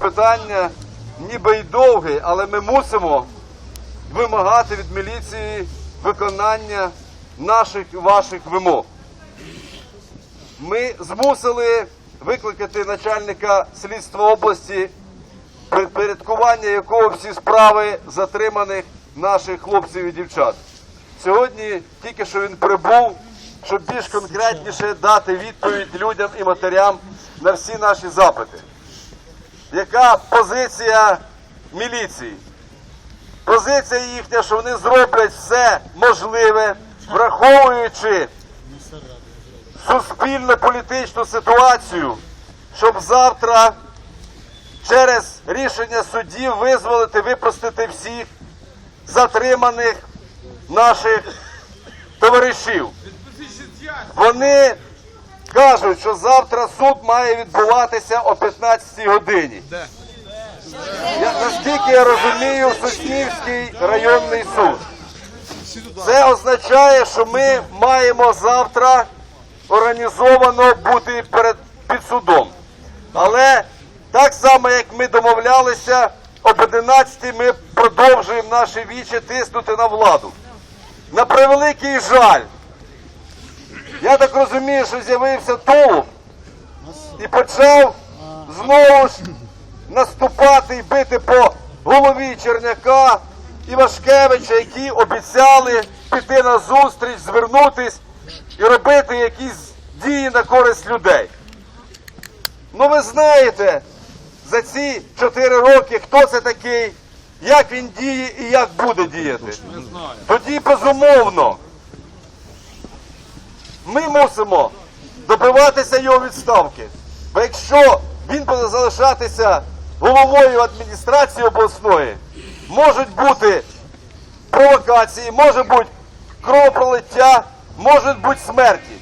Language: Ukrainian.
Питання ніби й довге, але ми мусимо вимагати від міліції виконання наших ваших вимог. Ми змусили викликати начальника слідства області, підпорядкування якого всі справи затриманих наших хлопців і дівчат. Сьогодні тільки що він прибув, щоб більш конкретніше дати відповідь людям і матерям на всі наші запити. Яка позиція міліції? Позиція їхня, що вони зроблять все можливе, враховуючи суспільно політичну ситуацію, щоб завтра через рішення судів визволити, випустити всіх затриманих наших товаришів. Вони кажуть, що завтра суд має відбуватися о 15 годині. Я, наскільки я розумію, Соснівський районний суд. Це означає, що ми маємо завтра організовано бути перед під судом. Але так само, як ми домовлялися, об 11 ми продовжуємо наші вічі тиснути на владу. На превеликий жаль, я так розумію, що з'явився Толуб і почав знову ж наступати і бити по голові Черняка і Вашкевича, які обіцяли піти на зустріч, звернутись і робити якісь дії на користь людей. Ну ви знаєте за ці чотири роки, хто це такий, як він діє і як буде діяти. Тоді безумовно ми мусимо добиватися його відставки. Бо якщо він буде залишатися головою адміністрації обласної, можуть бути провокації, може бути кровопролиття, можуть бути смерті.